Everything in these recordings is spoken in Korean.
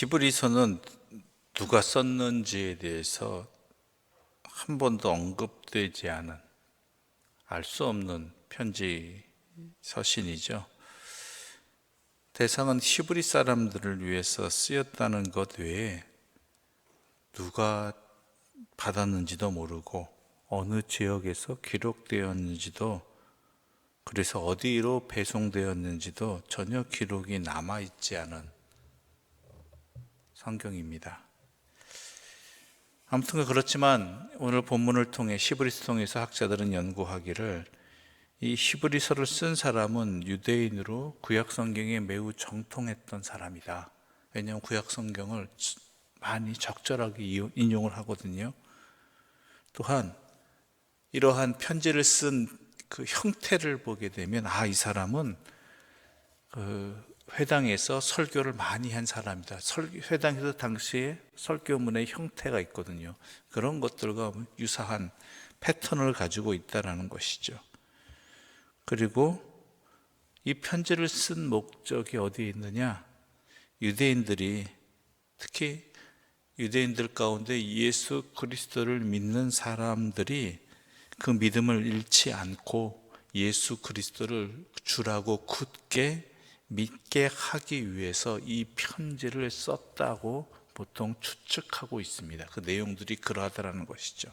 히브리서는 누가 썼는지에 대해서 한 번도 언급되지 않은 알 수 없는 편지 서신이죠. 대상은 히브리 사람들을 위해서 쓰였다는 것 외에 누가 받았는지도 모르고 어느 지역에서 기록되었는지도 그래서 어디로 배송되었는지도 전혀 기록이 남아 있지 않은 성경입니다. 아무튼 그렇지만 오늘 본문을 통해 히브리서 통해서 학자들은 연구하기를 이 히브리서를 쓴 사람은 유대인으로 구약 성경에 매우 정통했던 사람이다. 왜냐하면 구약 성경을 많이 적절하게 인용을 하거든요. 또한 이러한 편지를 쓴 그 형태를 보게 되면 아 이 사람은 그 회당에서 설교를 많이 한 사람이다. 설, 회당에서 당시에 설교문의 형태가 있거든요. 그런 것들과 유사한 패턴을 가지고 있다라는 것이죠. 그리고 이 편지를 쓴 목적이 어디에 있느냐? 유대인들이 특히 유대인들 가운데 예수 그리스도를 믿는 사람들이 그 믿음을 잃지 않고 예수 그리스도를 주라고 굳게 믿게 하기 위해서 이 편지를 썼다고 보통 추측하고 있습니다. 그 내용들이 그러하다라는 것이죠.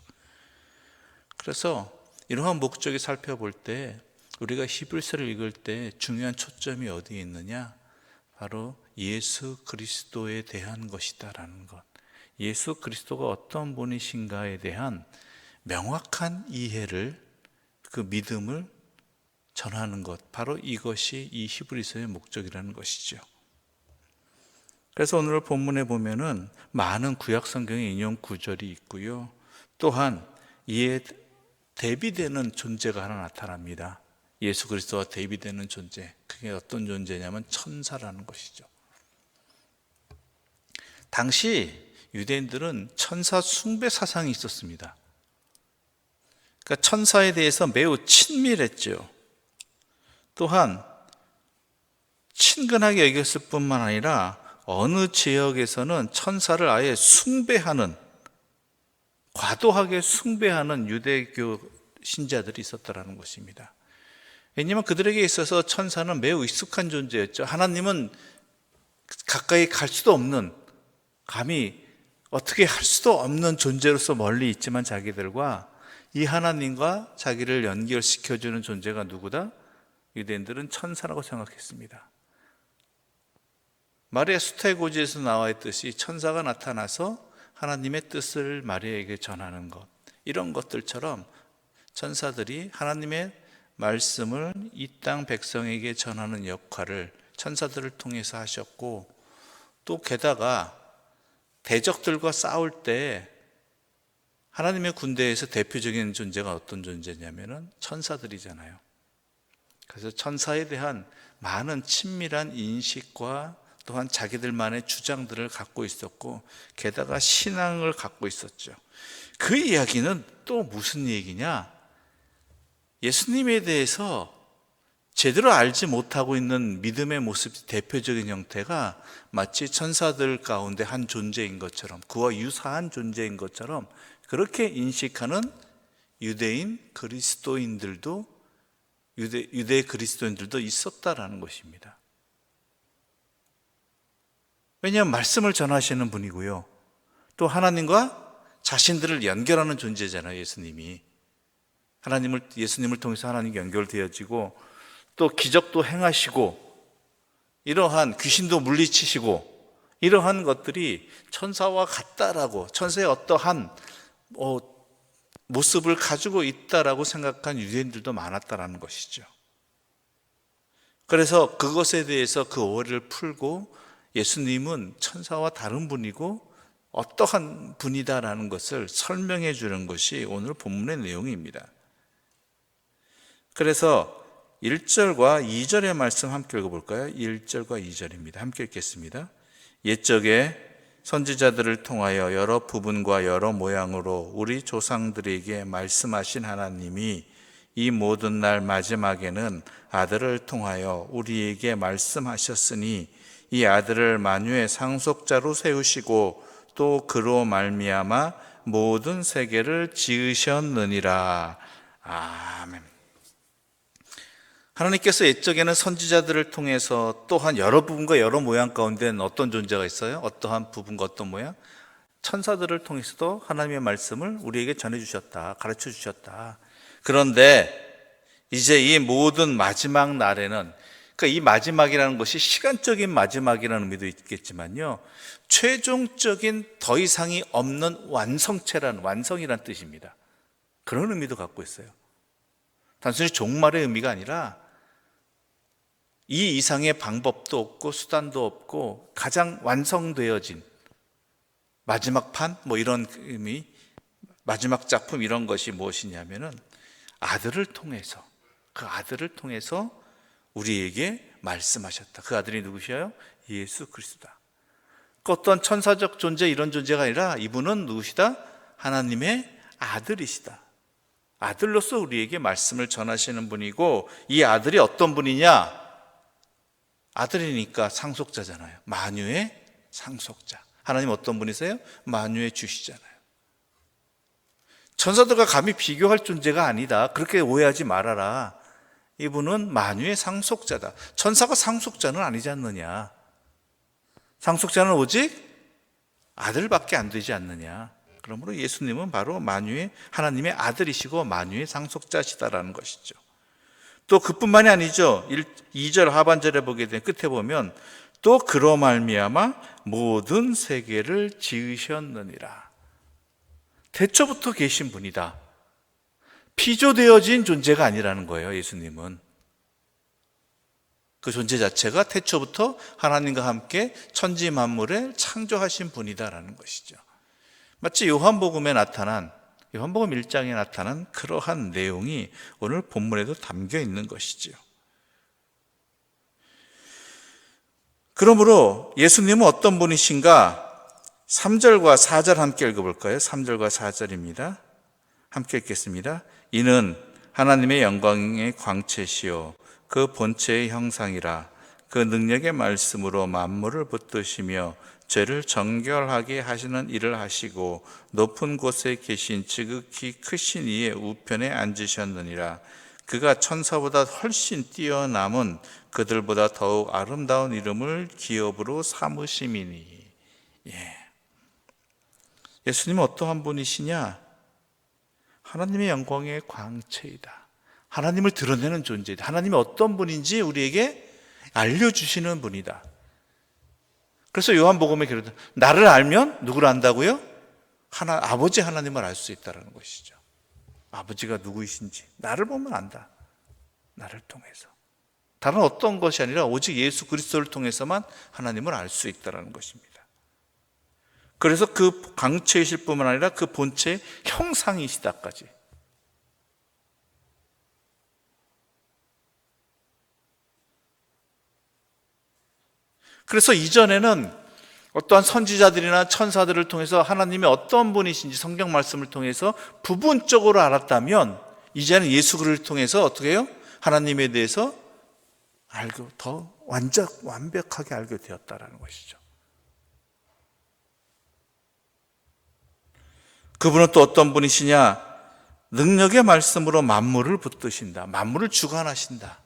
그래서 이러한 목적이 살펴볼 때 우리가 히브리서를 읽을 때 중요한 초점이 어디에 있느냐? 바로 예수 그리스도에 대한 것이다라는 것. 예수 그리스도가 어떤 분이신가에 대한 명확한 이해를 그 믿음을 전하는 것, 바로 이것이 이 히브리서의 목적이라는 것이죠. 그래서 오늘 본문에 보면은 많은 구약 성경의 인용 구절이 있고요. 또한 이에 대비되는 존재가 하나 나타납니다. 예수 그리스도와 대비되는 존재. 그게 어떤 존재냐면 천사라는 것이죠. 당시 유대인들은 천사 숭배 사상이 있었습니다. 그러니까 천사에 대해서 매우 친밀했죠. 또한 친근하게 여겼을 뿐만 아니라 어느 지역에서는 천사를 아예 숭배하는 과도하게 숭배하는 유대교 신자들이 있었다라는 것입니다. 왜냐하면 그들에게 있어서 천사는 매우 익숙한 존재였죠. 하나님은 가까이 갈 수도 없는 감히 어떻게 할 수도 없는 존재로서 멀리 있지만 자기들과 이 하나님과 자기를 연결시켜주는 존재가 누구다? 유대인들은 천사라고 생각했습니다. 마리아 수태고지에서 나와 있듯이 천사가 나타나서 하나님의 뜻을 마리아에게 전하는 것 이런 것들처럼 천사들이 하나님의 말씀을 이 땅 백성에게 전하는 역할을 천사들을 통해서 하셨고 또 게다가 대적들과 싸울 때 하나님의 군대에서 대표적인 존재가 어떤 존재냐면은 천사들이잖아요. 그래서 천사에 대한 많은 친밀한 인식과 또한 자기들만의 주장들을 갖고 있었고 게다가 신앙을 갖고 있었죠. 그 이야기는 또 무슨 얘기냐? 예수님에 대해서 제대로 알지 못하고 있는 믿음의 모습 대표적인 형태가 마치 천사들 가운데 한 존재인 것처럼 그와 유사한 존재인 것처럼 그렇게 인식하는 유대인 그리스도인들도 유대, 유대 그리스도인들도 있었다라는 것입니다. 왜냐하면 말씀을 전하시는 분이고요. 또 하나님과 자신들을 연결하는 존재잖아요, 예수님이. 하나님을, 예수님을 통해서 하나님과 연결되어지고 또 기적도 행하시고 이러한 귀신도 물리치시고 이러한 것들이 천사와 같다라고 천사의 어떠한 어, 모습을 가지고 있다라고 생각한 유대인들도 많았다라는 것이죠. 그래서 그것에 대해서 그 오해를 풀고 예수님은 천사와 다른 분이고 어떠한 분이다라는 것을 설명해 주는 것이 오늘 본문의 내용입니다. 그래서 1절과 2절의 말씀 함께 읽어볼까요? 1절과 2절입니다. 함께 읽겠습니다. 옛적에 선지자들을 통하여 여러 부분과 여러 모양으로 우리 조상들에게 말씀하신 하나님이 이 모든 날 마지막에는 아들을 통하여 우리에게 말씀하셨으니 이 아들을 만유의 상속자로 세우시고 또 그로 말미암아 모든 세계를 지으셨느니라. 아멘. 하나님께서 옛적에는 선지자들을 통해서 또한 여러 부분과 여러 모양 가운데는 어떤 존재가 있어요? 어떠한 부분과 어떤 모양? 천사들을 통해서도 하나님의 말씀을 우리에게 전해 주셨다. 가르쳐 주셨다. 그런데 이제 이 모든 마지막 날에는 그러니까 이 마지막이라는 것이 시간적인 마지막이라는 의미도 있겠지만요. 최종적인 더 이상이 없는 완성체란 완성이란 뜻입니다. 그런 의미도 갖고 있어요. 단순히 종말의 의미가 아니라 이 이상의 방법도 없고 수단도 없고 가장 완성되어진 마지막 판 뭐 이런 의미 마지막 작품 이런 것이 무엇이냐면은 아들을 통해서 그 아들을 통해서 우리에게 말씀하셨다. 그 아들이 누구시요? 예수 그리스도다. 그 어떤 천사적 존재 이런 존재가 아니라 이분은 누구시다? 하나님의 아들이시다. 아들로서 우리에게 말씀을 전하시는 분이고 이 아들이 어떤 분이냐? 아들이니까 상속자잖아요. 만유의 상속자. 하나님 어떤 분이세요? 만유의 주시잖아요. 천사들과 감히 비교할 존재가 아니다. 그렇게 오해하지 말아라. 이분은 만유의 상속자다. 천사가 상속자는 아니지 않느냐. 상속자는 오직 아들밖에 안 되지 않느냐. 그러므로 예수님은 바로 만유의 하나님의 아들이시고 만유의 상속자시다라는 것이죠. 또 그뿐만이 아니죠. 2절 하반절에 보게 되면 끝에 보면 또 그로 말미암아 모든 세계를 지으셨느니라. 대초부터 계신 분이다. 피조되어진 존재가 아니라는 거예요, 예수님은. 그 존재 자체가 태초부터 하나님과 함께 천지 만물을 창조하신 분이다라는 것이죠. 마치 요한복음에 나타난 요한복음 1장에 나타난 그러한 내용이 오늘 본문에도 담겨 있는 것이지요. 그러므로 예수님은 어떤 분이신가? 3절과 4절 함께 읽어볼까요? 3절과 4절입니다. 함께 읽겠습니다. 이는 하나님의 영광의 광채시요 그 본체의 형상이라 그 능력의 말씀으로 만물을 붙드시며 죄를 정결하게 하시는 일을 하시고 높은 곳에 계신 지극히 크신 이의 우편에 앉으셨느니라 그가 천사보다 훨씬 뛰어남은 그들보다 더욱 아름다운 이름을 기업으로 삼으심이니 예. 예수님은 어떠한 분이시냐? 하나님의 영광의 광채이다. 하나님을 드러내는 존재이다. 하나님이 어떤 분인지 우리에게 알려주시는 분이다. 그래서 요한복음에 기록된 나를 알면 누구를 안다고요? 하나 아버지 하나님을 알 수 있다라는 것이죠. 아버지가 누구이신지 나를 보면 안다. 나를 통해서. 다른 어떤 것이 아니라 오직 예수 그리스도를 통해서만 하나님을 알 수 있다라는 것입니다. 그래서 그 강체이실 뿐만 아니라 그 본체의 형상이시다까지. 그래서 이전에는 어떠한 선지자들이나 천사들을 통해서 하나님이 어떤 분이신지 성경 말씀을 통해서 부분적으로 알았다면 이제는 예수 그리스도를 통해서 어떻게 해요? 하나님에 대해서 알고 더 완전 완벽하게 알게 되었다라는 것이죠. 그분은 또 어떤 분이시냐? 능력의 말씀으로 만물을 붙드신다. 만물을 주관하신다.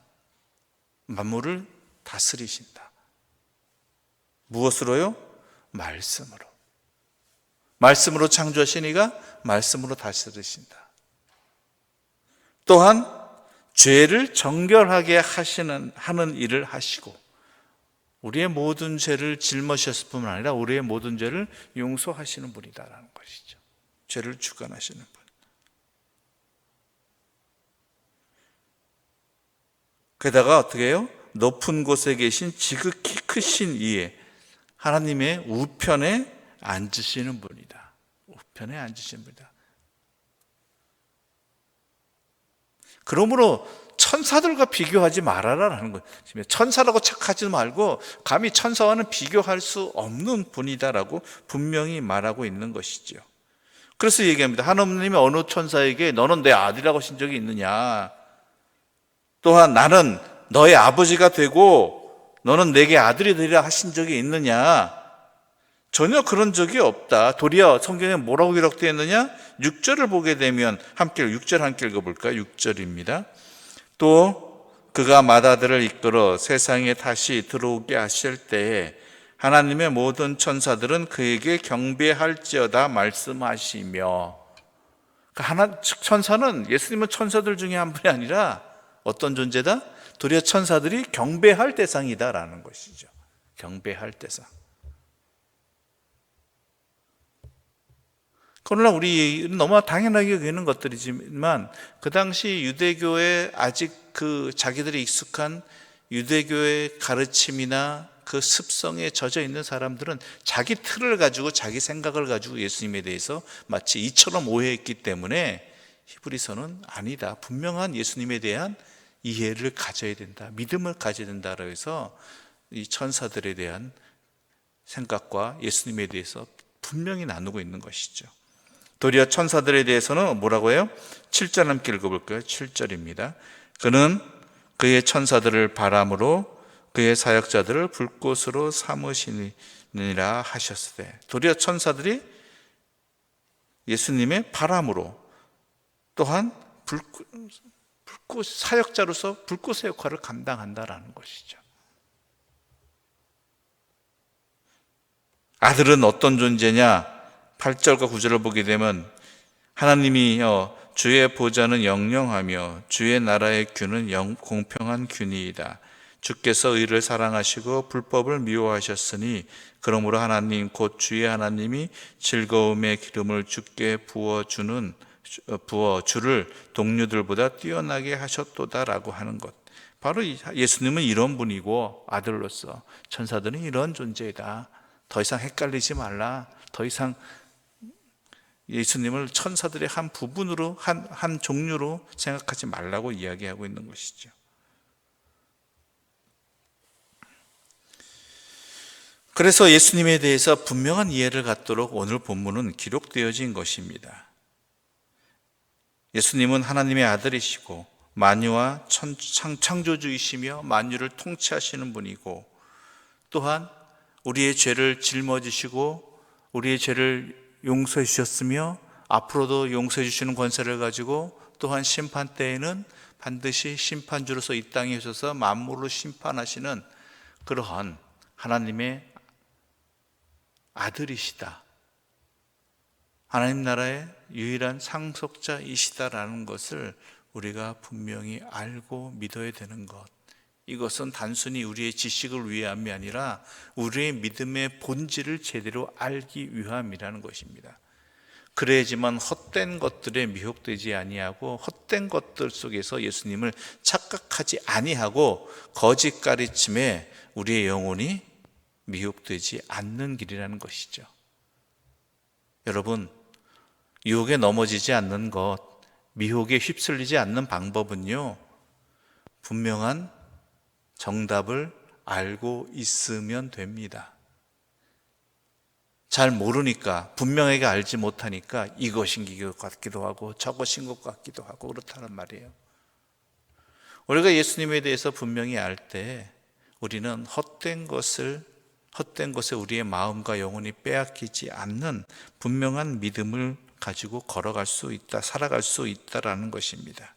만물을 다스리신다. 무엇으로요? 말씀으로. 말씀으로 창조하신 이가 말씀으로 다스리신다. 또한 죄를 정결하게 하시는 하는 일을 하시고 우리의 모든 죄를 짊어지셨을 뿐만 아니라 우리의 모든 죄를 용서하시는 분이다라는 것이죠. 죄를 주관하시는 분. 게다가 어떻게 해요? 높은 곳에 계신 지극히 크신 이에 하나님의 우편에 앉으시는 분이다. 우편에 앉으시는 분이다. 그러므로 천사들과 비교하지 말아라라는 거예요. 천사라고 착하지 말고 감히 천사와는 비교할 수 없는 분이다라고 분명히 말하고 있는 것이죠. 그래서 얘기합니다. 하나님이 어느 천사에게 너는 내 아들이라고 하신 적이 있느냐? 또한 나는 너의 아버지가 되고 너는 내게 아들이 되리라 하신 적이 있느냐? 전혀 그런 적이 없다. 도리어 성경에 뭐라고 기록되어 있느냐? 6절을 보게 되면 함께 6절 함께 읽어볼까요? 6절입니다. 또 그가 마다들을 이끌어 세상에 다시 들어오게 하실 때에 하나님의 모든 천사들은 그에게 경배할지어다 말씀하시며 그 하나 천사는 예수님은 천사들 중에 한 분이 아니라 어떤 존재다? 도리어 천사들이 경배할 대상이다라는 것이죠. 경배할 대상. 그러나 우리는 너무 당연하게 여기는 것들이지만 그 당시 유대교에 아직 그 자기들이 익숙한 유대교의 가르침이나 그 습성에 젖어 있는 사람들은 자기 틀을 가지고 자기 생각을 가지고 예수님에 대해서 마치 이처럼 오해했기 때문에 히브리서는 아니다. 분명한 예수님에 대한 이해를 가져야 된다. 믿음을 가져야 된다라고 해서 이 천사들에 대한 생각과 예수님에 대해서 분명히 나누고 있는 것이죠. 도리어 천사들에 대해서는 뭐라고 해요? 7절 함께 읽어볼까요? 7절입니다. 그는 그의 천사들을 바람으로 그의 사역자들을 불꽃으로 삼으시니라 하셨으되 도리어 천사들이 예수님의 바람으로 또한 불꽃, 불꽃 사역자로서 불꽃의 역할을 감당한다라는 것이죠. 아들은 어떤 존재냐? 8절과 9절을 보게 되면 하나님이 주의 보좌는 영영하며 주의 나라의 균은 영, 공평한 균이이다. 주께서 의를 사랑하시고 불법을 미워하셨으니 그러므로 하나님 곧 주의 하나님이 즐거움의 기름을 주께 부어 주는 부어 주를 동료들보다 뛰어나게 하셨도다라고 하는 것. 바로 예수님은 이런 분이고 아들로서 천사들은 이런 존재이다. 더 이상 헷갈리지 말라. 더 이상 예수님을 천사들의 한 부분으로 한, 한 종류로 생각하지 말라고 이야기하고 있는 것이죠. 그래서 예수님에 대해서 분명한 이해를 갖도록 오늘 본문은 기록되어진 것입니다. 예수님은 하나님의 아들이시고 만유와 창조주이시며 만유를 통치하시는 분이고 또한 우리의 죄를 짊어지시고 우리의 죄를 용서해 주셨으며 앞으로도 용서해 주시는 권세를 가지고 또한 심판 때에는 반드시 심판주로서 이 땅에 오셔서 만물로 심판하시는 그러한 하나님의 아들이시다. 하나님 나라의 유일한 상속자이시다라는 것을 우리가 분명히 알고 믿어야 되는 것. 이것은 단순히 우리의 지식을 위함이 아니라 우리의 믿음의 본질을 제대로 알기 위함이라는 것입니다. 그래야지만 헛된 것들에 미혹되지 아니하고 헛된 것들 속에서 예수님을 착각하지 아니하고 거짓 가르침에 우리의 영혼이 미혹되지 않는 길이라는 것이죠. 여러분, 유혹에 넘어지지 않는 것, 미혹에 휩쓸리지 않는 방법은요, 분명한 정답을 알고 있으면 됩니다. 잘 모르니까, 분명하게 알지 못하니까 이것인 것 같기도 하고 저것인 것 같기도 하고 그렇다는 말이에요. 우리가 예수님에 대해서 분명히 알 때 우리는 헛된 것을 헛된 것에 우리의 마음과 영혼이 빼앗기지 않는 분명한 믿음을 가지고 걸어갈 수 있다, 살아갈 수 있다라는 것입니다.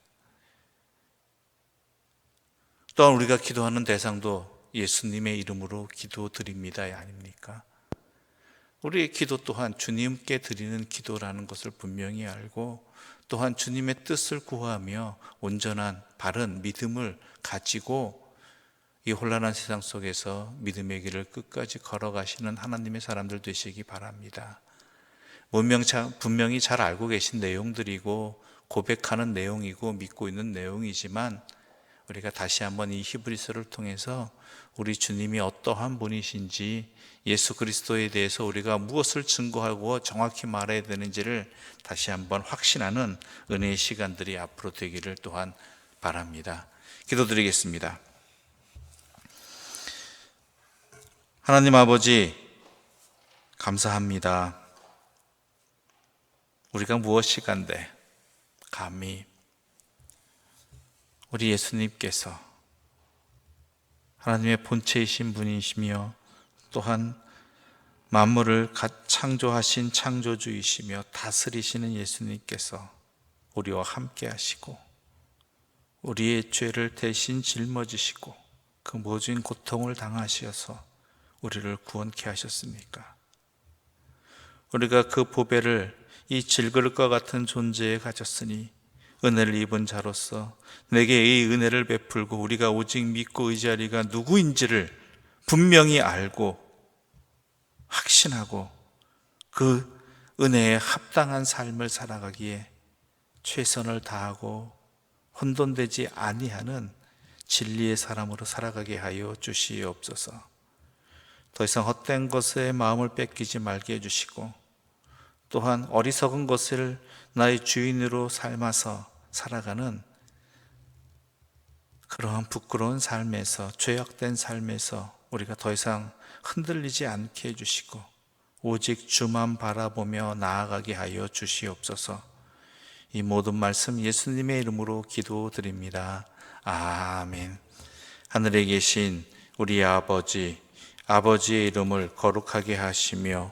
또한 우리가 기도하는 대상도 예수님의 이름으로 기도드립니다. 아닙니까? 우리의 기도 또한 주님께 드리는 기도라는 것을 분명히 알고 또한 주님의 뜻을 구하며 온전한 바른 믿음을 가지고 이 혼란한 세상 속에서 믿음의 길을 끝까지 걸어가시는 하나님의 사람들 되시기 바랍니다. 분명히 잘 알고 계신 내용들이고 고백하는 내용이고 믿고 있는 내용이지만 우리가 다시 한번 이 히브리서를 통해서 우리 주님이 어떠한 분이신지 예수 그리스도에 대해서 우리가 무엇을 증거하고 정확히 말해야 되는지를 다시 한번 확신하는 은혜의 시간들이 앞으로 되기를 또한 바랍니다. 기도드리겠습니다. 하나님 아버지, 감사합니다. 우리가 무엇이 간데, 감히 우리 예수님께서 하나님의 본체이신 분이시며 또한 만물을 갓 창조하신 창조주이시며 다스리시는 예수님께서 우리와 함께 하시고 우리의 죄를 대신 짊어지시고 그 모진 고통을 당하시어서 우리를 구원케 하셨습니까? 우리가 그 보배를 이 질그릇과 같은 존재에 가졌으니 은혜를 입은 자로서 내게 이 은혜를 베풀고 우리가 오직 믿고 의지하리가 누구인지를 분명히 알고 확신하고 그 은혜에 합당한 삶을 살아가기에 최선을 다하고 혼돈되지 아니하는 진리의 사람으로 살아가게 하여 주시옵소서. 더 이상 헛된 것에 마음을 뺏기지 말게 해주시고 또한 어리석은 것을 나의 주인으로 삶아서 살아가는 그러한 부끄러운 삶에서 죄악된 삶에서 우리가 더 이상 흔들리지 않게 해주시고 오직 주만 바라보며 나아가게 하여 주시옵소서. 이 모든 말씀 예수님의 이름으로 기도드립니다. 아멘. 하늘에 계신 우리 아버지, 아버지의 이름을 거룩하게 하시며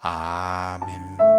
아멘.